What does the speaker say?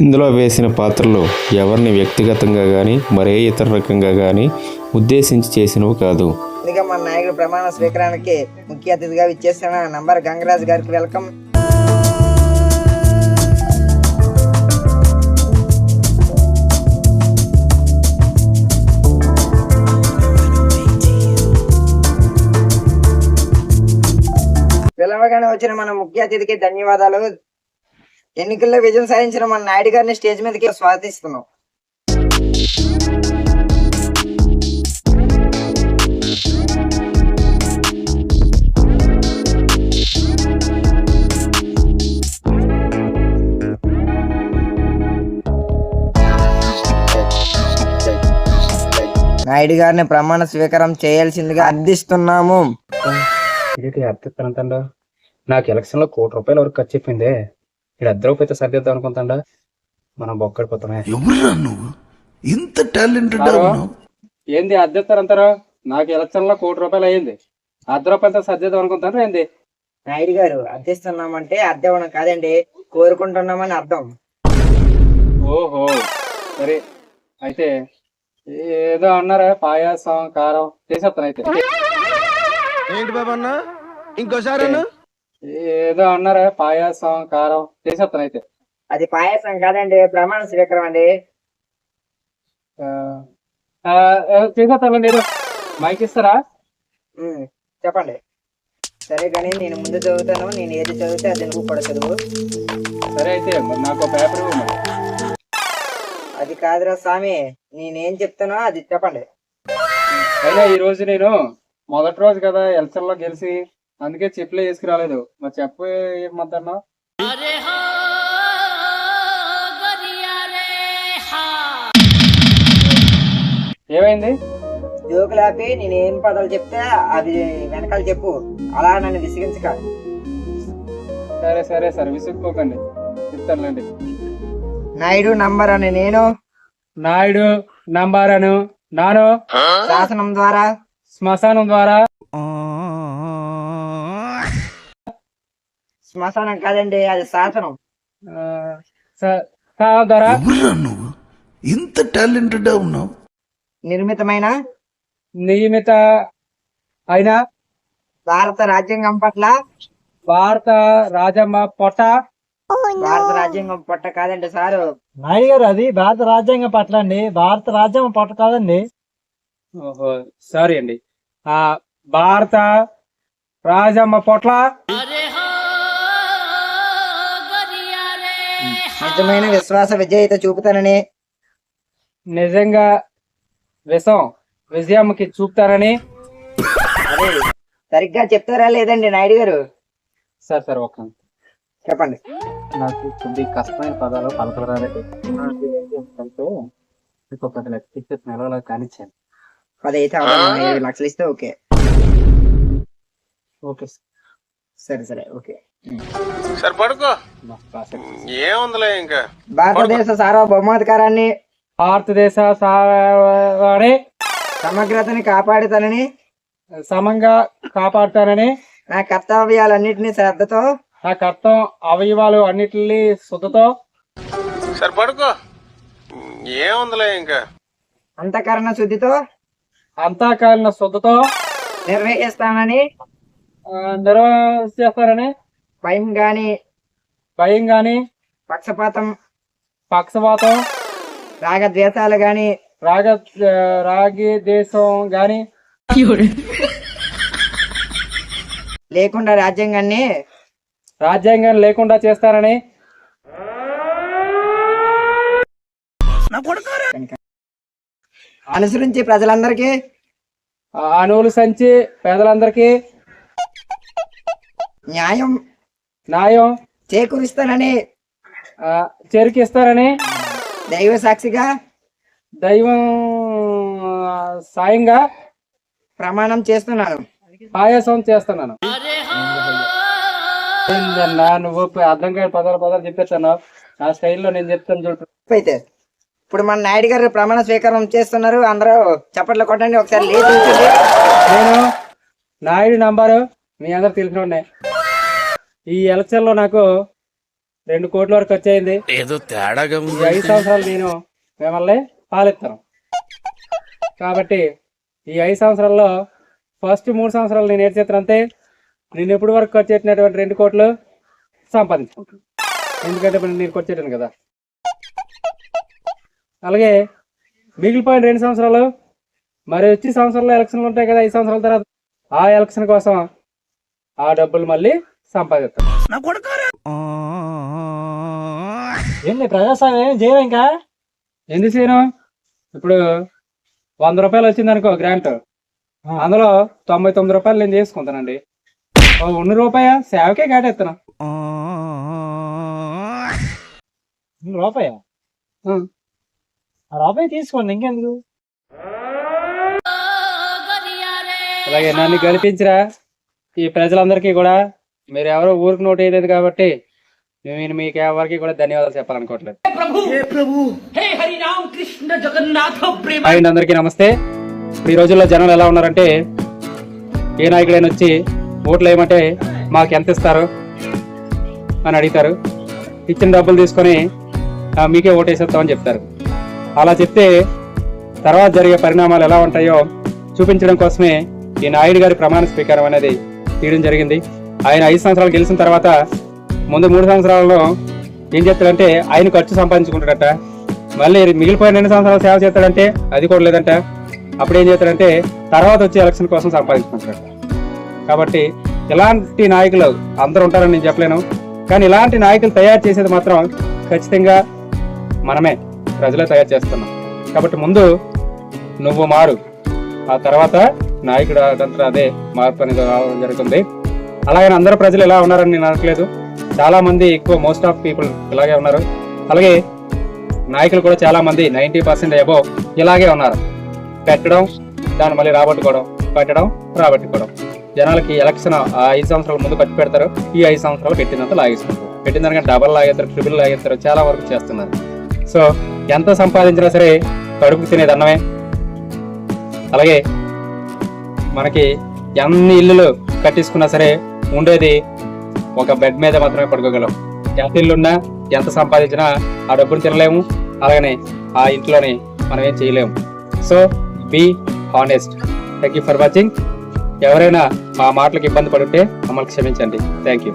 ఇందులో వేసిన పాత్రలు ఎవరిని వ్యక్తిగతంగా కానీ మరే ఇతర రకంగా కానీ ఉద్దేశించి చేసినవి కాదు. ముందుగా మన నాయకుడు ప్రమాణ స్వీకారానికి ముఖ్య అతిథిగా ఇచ్చేసిన నంబర్ గంగరాజు గారికి వెల్కమ్. పిలవగానే వచ్చిన మన ముఖ్య అతిథికి ధన్యవాదాలు. ఎన్నికల్లో విజయం సాధించిన మన నాయుడు గారిని స్టేజ్ మీదకి స్వాగతిస్తున్నాం. నాయుడు గారిని ప్రమాణ స్వీకారం చేయాల్సిందిగా అర్థిస్తున్నాము. నాకు ఎలక్షన్లో కోటి రూపాయల వరకు ఖర్చు చెప్పిందే ఇక్కడ రూపాయలతో సర్దిద్దాం అనుకుంటాండా? మనం బొక్కడిపోతామే ఎవరురా నువ్వు? ఇంత టాలెంటెడ్ ఏంది అద్దెత్తారంటారా నాకు ఎలక్షన్లో కోటి రూపాయలు అయ్యింది. అర్ధ రూపాయలతో సర్దిద్దాం అనుకుంటాను ఏంది? నాయుడు గారు అర్థిస్తున్నామంటే అర్థం ఇవ్వడం కాదండి. కోరుకుంటున్నామని అర్థం. ఓహో సరే. అయితే ఏదో అన్నారా? పాయాసం కారం చేసేస్తాను అయితే. ఏంటి బాబా అన్న? ఇంకోసారి అన్న? ఏదో అన్నారా పాయాసం కారం చేసేస్తాను అయితే. అది పాయసం కాదండి ప్రమాణ స్వీకారం అండి. ఆ, ఆ, చేసేస్తాను నేను మైక్ ఇస్తారా? చెప్పండి. సరే కానీ నేను ముందు చదువుతాను నేను ఏది చదివితే అది నువ్వు కూడా చదువు. సరే అయితే మరి నాకు పేపర్. అది కాదురా స్వామి నేనేం చెప్తానో అది చెప్పండి. అయినా ఈ రోజు నేను మొదటి రోజు కదా ఎలక్షన్లో గెలిచి అందుకే చెప్పులే వేసుకురాలేదు మరి చెప్పు ఏమంటున్నా? ఏమైంది? జోకులు ఆపి నేను ఏం పదాలు చెప్తే అది వెనకాల చెప్పు. అలా నన్ను విసిగించక. సరే సరే సరే విసుక్కోకండి. చెప్తానులేండి. నాయుడు నంబర్ అని నేను? నాయుడు నంబారను నాను? శాసనం ద్వారా? శ్మశానం ద్వారా? శ్మశానం కాదండి అది శాసనం ద్వారా నువ్వు? ఇంత టాలెంటెడ్ ఉన్నావు. నిర్మితమైన? నియమిత అయిన? భారత రాజ్యాంగం పట్ల? భారత రాజమ్మ పొట్ట? భారత రాజ్యాంగం పట్ల కాదండి సారు. నాయుడు గారు అది భారత రాజ్యాంగం పట్ల అండి. భారత రాజ్యాంగం పట్ల కాదండి. ఓహో సారీ అండి. ఆ భారత రాజమ్మ పొట్ల? నిజమైన విశ్వాస విజేత చూపుతానని. నిజంగా విషం విజయమ్మకి చూపుతారని. అదే సరిగ్గా చెప్తారా లేదండి నాయుడు గారు? సార్ సార్ ఒక చెప్పండి. నాకు కొద్ది కష్టమైన పదాలు పలకరాలేదు మీకు ఒక పది లక్షలు ఇచ్చేసి నెలలో కానిచ్చాను పదైతే అవసరం లక్షలు ఇస్తే ఓకే. ఓకే సరే సరే ఓకే. సరే పడుకో. ఏముందిలే ఇంకా? భారతదేశ సార్వభౌమాధికారాన్ని భారతదేశ సమగ్రతని కాపాడుతానని సమంగా కాపాడుతానని నా కర్తవ్యాలన్నింటినీ శ్రద్ధతో నా కర్తం అవయవాలు అన్నిటిని శుద్ధతో సరే పడుకో. ఏముందిలే ఇంకా? అంతఃకరణ శుద్ధితో అంతాకాలిన శుద్ధతో నిర్వహిస్తానని ఆ, నిర్వహిస్తారని భయం గాని భయం గాని పక్షపాతం పక్షపాతం రాగద్వేషాలు గాని రాగ రాగి దేశం గాని లేకుండా రాజ్యాంగాన్ని రాజ్యాంగం లేకుండా చేస్తారని అనుసరించి ప్రజలందరికీ సంచి పేదలందరికీ న్యాయం న్యాయం. చేకూరుస్తానని. ఆ, చేరికిస్తారని. దైవ సాక్షిగా. దైవం ఆ, సాయంగా ప్రమాణం చేస్తున్నాను. పాయసం చేస్తున్నాను. నువ్వు అర్థం కాని పదాలు పదాలు చెప్పేస్తాను నా స్టైల్లో నేను చెప్తాను చూడు. అయితే ఇప్పుడు మన నాయుడు గారు ప్రమాణ స్వీకారం చేస్తున్నారు. అందరూ చప్పట్లు కొట్టండి. ఒకసారి. నేను నాయుడు నంబరు మీ అందరు తెలిసిన ఈ ఎలక్షన్లో నాకు రెండు కోట్ల వరకు ఖర్చు అయింది ఏదో తేడాగా ఈ ఐదు సంవత్సరాలు నేను మిమ్మల్ని పాలిస్తాను. కాబట్టి ఈ ఐదు సంవత్సరాల్లో ఫస్ట్ మూడు సంవత్సరాలు నేను ఏడు చేస్తాను అంతే నేను ఎప్పటి వరకు ఖర్చు పెట్టినటువంటి రెండు కోట్లు సంపాదించుకుంటాను ఎందుకంటే ఇప్పుడు నేను ఖర్చు పెట్టాను కదా. అలాగే మిగిలిపోయిన రెండు సంవత్సరాలు మరి వచ్చే సంవత్సరాల్లో ఎలక్షన్లు ఉంటాయి కదా ఐదు సంవత్సరాల తర్వాత ఆ ఎలక్షన్ కోసం ఆ డబ్బులు మళ్ళీ సంపాదిస్తాను ఏంది ప్రజాస్వామ్యం ఏం చేయవు ఇంకా? ఎందుకు చేయను? ఇప్పుడు వంద రూపాయలు వచ్చింది అనుకో గ్రాంట్ అందులో తొంభై తొమ్మిది రూపాయలు నేను చేసుకుంటానండి. ఓ ఉన్న రూపాయ? సేవకే కేటెత్తాను రూపాయ? ఆ రూపాయి తీసుకోండి ఇంకెందుకు? అలాగే నన్ను గెలిపించరా. ఈ ప్రజలందరికీ కూడా మీరు ఎవరో ఊరికి నోట్ వేయలేదు కాబట్టి నేను మీకు ఎవరికి కూడా ధన్యవాదాలు చెప్పాలనుకోవట్లేదు. అండి, అందరికీ నమస్తే. ఈ రోజుల్లో జనాలు ఎలా ఉన్నారంటే ఏ నాయకుడైనా వచ్చి ఓట్లు వేయమంటే మాకు ఎంత ఇస్తారు అని అడుగుతారు. ఇచ్చిన డబ్బులు తీసుకొని "ఆ, మీకే ఓటేసేస్తామని చెప్తారు. అలా చెప్తే తర్వాత జరిగే పరిణామాలు ఎలా ఉంటాయో చూపించడం కోసమే ఈ నాయుడు గారి ప్రమాణ స్వీకారం అనేది తీయడం జరిగింది. ఆయన ఐదు సంవత్సరాలు గెలిచిన తర్వాత ముందు మూడు సంవత్సరాలలో ఏం చేస్తాడంటే ఆయన ఖర్చు సంపాదించుకుంటాడట. మళ్ళీ మిగిలిపోయిన రెండు సంవత్సరాలు సేవ చేస్తాడంటే అది కూడా లేదంట. అప్పుడు ఏం చేస్తాడంటే తర్వాత వచ్చే ఎలక్షన్ కోసం సంపాదించుకుంటాడట. కాబట్టి ఇలాంటి నాయకులు అందరూ ఉంటారని నేను చెప్పలేను. కానీ ఇలాంటి నాయకులు తయారు చేసేది మాత్రం ఖచ్చితంగా మనమే ప్రజలే తయారు చేస్తున్నాం. కాబట్టి ముందు నువ్వు మారు. ఆ తర్వాత నాయకుడు అదంతా అదే మార్పు అనేది రావడం జరుగుతుంది. అలాగే అందరు ప్రజలు ఎలా ఉన్నారని నేను అనట్లేదు. చాలా మంది ఎక్కువ మోస్ట్ ఆఫ్ పీపుల్ ఇలాగే ఉన్నారు. అలాగే నాయకులు కూడా చాలా మంది నైంటీ పర్సెంట్ అబౌవ్ ఇలాగే ఉన్నారు. పెట్టడం దాన్ని మళ్ళీ రాబట్టుకోవడం పెట్టడం రాబట్టుకోవడం. జనాలకి ఎలక్షన్ ఆ ఐదు సంవత్సరాల ముందు ఖర్చు పెడతారు. ఈ ఐదు సంవత్సరాలు పెట్టినంత లాగేసుకుంటారు పెట్టిన దానికంటే డబల్ లాగేస్తారు ట్రిపుల్ లాగేస్తారు చాలా వరకు చేస్తున్నారు. సో ఎంత సంపాదించినా సరే కడుపు తినేది అన్నమే అలాగే మనకి ఎన్ని ఇల్లులు కట్టించుకున్నా సరే ఉండేది ఒక బెడ్ మీద మాత్రమే పడుకోగలం. ఎంత ఇల్లున్నా ఎంత సంపాదించినా ఆ డబ్బులు తినలేము. అలాగనే ఆ ఇంట్లోనే మనం ఏం చేయలేము. So be honest thank you for watching ఎవరైనా మా మాటలకు ఇబ్బంది పడుంటే మమ్మల్ని క్షమించండి. Thank you